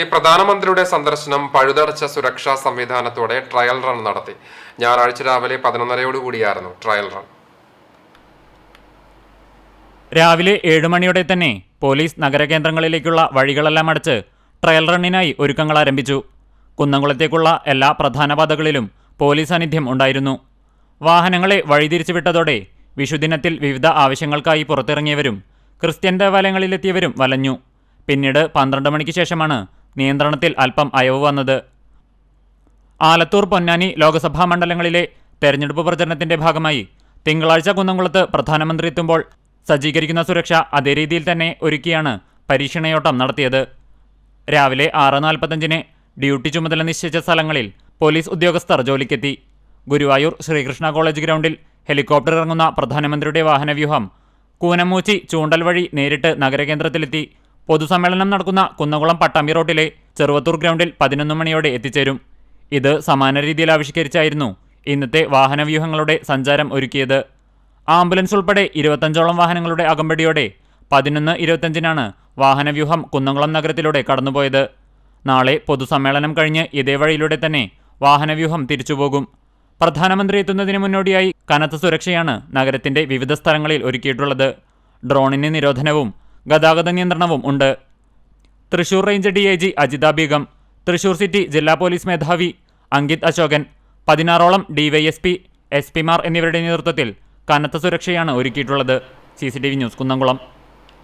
ഈ പ്രധാനമന്ത്രിയുടെ സന്ദർശനം പഴുതടച്ച സുരക്ഷാ സംവിധാനത്തോടെ ട്രയൽ റൺ നടത്തി. ഞായറാഴ്ച രാവിലെ പതിനൊന്നരയോടുകൂടിയായിരുന്നു ട്രയൽ റൺ. രാവിലെ ഏഴ് മണിയോടെ തന്നെ പോലീസ് നഗരകേന്ദ്രങ്ങളിലേക്കുള്ള വഴികളെല്ലാം അടച്ച് ട്രയൽ റണ്ണിനായി ഒരുക്കങ്ങൾ ആരംഭിച്ചു. കുന്നംകുളത്തേക്കുള്ള എല്ലാ പ്രധാന പാതകളിലും പോലീസ് സാന്നിധ്യം ഉണ്ടായിരുന്നു. വാഹനങ്ങളെ വഴിതിരിച്ചുവിട്ടതോടെ വിഷുദിനത്തിൽ വിവിധ ആവശ്യങ്ങൾക്കായി പുറത്തിറങ്ങിയവരും ക്രിസ്ത്യൻ ദേവാലയങ്ങളിലെത്തിയവരും വലഞ്ഞു. പിന്നീട് പന്ത്രണ്ട് മണിക്ക് ശേഷമാണ് നിയന്ത്രണത്തിൽ അല്പം അയവ് വന്നത്. ആലത്തൂർ പൊന്നാനി ലോക്സഭാ മണ്ഡലങ്ങളിലെ തെരഞ്ഞെടുപ്പ് പ്രചരണത്തിന്റെ ഭാഗമായി തിങ്കളാഴ്ച കുന്നംകുളത്ത് പ്രധാനമന്ത്രി എത്തുമ്പോൾ സജ്ജീകരിക്കുന്ന സുരക്ഷ അതേ രീതിയിൽ തന്നെ ഒരുക്കിയാണ് പരീക്ഷണയോട്ടം നടത്തിയത്. രാവിലെ ആറ് നാൽപ്പത്തഞ്ചിന് ഡ്യൂട്ടി ചുമതല നിശ്ചയിച്ച സ്ഥലങ്ങളിൽ പോലീസ് ഉദ്യോഗസ്ഥർ ജോലിക്കെത്തി. ഗുരുവായൂർ ശ്രീകൃഷ്ണ കോളേജ് ഗ്രൗണ്ടിൽ ഹെലികോപ്റ്റർ ഇറങ്ങുന്ന പ്രധാനമന്ത്രിയുടെ വാഹനവ്യൂഹം കൂനമൂച്ചി ചൂണ്ടൽ വഴി നേരിട്ട് നഗരകേന്ദ്രത്തിലെത്തി പൊതുസമ്മേളനം നടക്കുന്ന കുന്നകുളം പട്ടാമ്പി റോഡിലെ ചെറുവത്തൂർ ഗ്രൗണ്ടിൽ പതിനൊന്ന് മണിയോടെ എത്തിച്ചേരും. ഇത് സമാന രീതിയിൽ ആവിഷ്കരിച്ചായിരുന്നു ഇന്നത്തെ വാഹനവ്യൂഹങ്ങളുടെ സഞ്ചാരം ഒരുക്കിയത്. ആംബുലൻസ് ഉൾപ്പെടെ ഇരുപത്തഞ്ചോളം വാഹനങ്ങളുടെ അകമ്പടിയോടെ പതിനൊന്ന് ഇരുപത്തഞ്ചിനാണ് വാഹനവ്യൂഹം കുന്നംകുളം നഗരത്തിലൂടെ കടന്നുപോയത്. നാളെ പൊതുസമ്മേളനം കഴിഞ്ഞ് ഇതേ വഴിയിലൂടെ തന്നെ വാഹനവ്യൂഹം തിരിച്ചുപോകും. പ്രധാനമന്ത്രി എത്തുന്നതിന് മുന്നോടിയായി കനത്ത സുരക്ഷയാണ് നഗരത്തിന്റെ വിവിധ സ്ഥലങ്ങളിൽ ഒരുക്കിയിട്ടുള്ളത്. ഡ്രോണിന് നിരോധനവും ഗതാഗത നിയന്ത്രണവും ഉണ്ട്. Thrissur range D I G Ajitha Begum Thrissur city ജില്ലാ പോലീസ് മേധാവി അങ്കിത് അശോകൻ പതിനാറോളം ഡിവൈഎസ്പി എസ് പിമാർ എന്നിവരുടെ നേതൃത്വത്തിൽ കനത്ത സുരക്ഷയാണ് ഒരുക്കിയിട്ടുള്ളത്. C C T V news Kunnamkulam.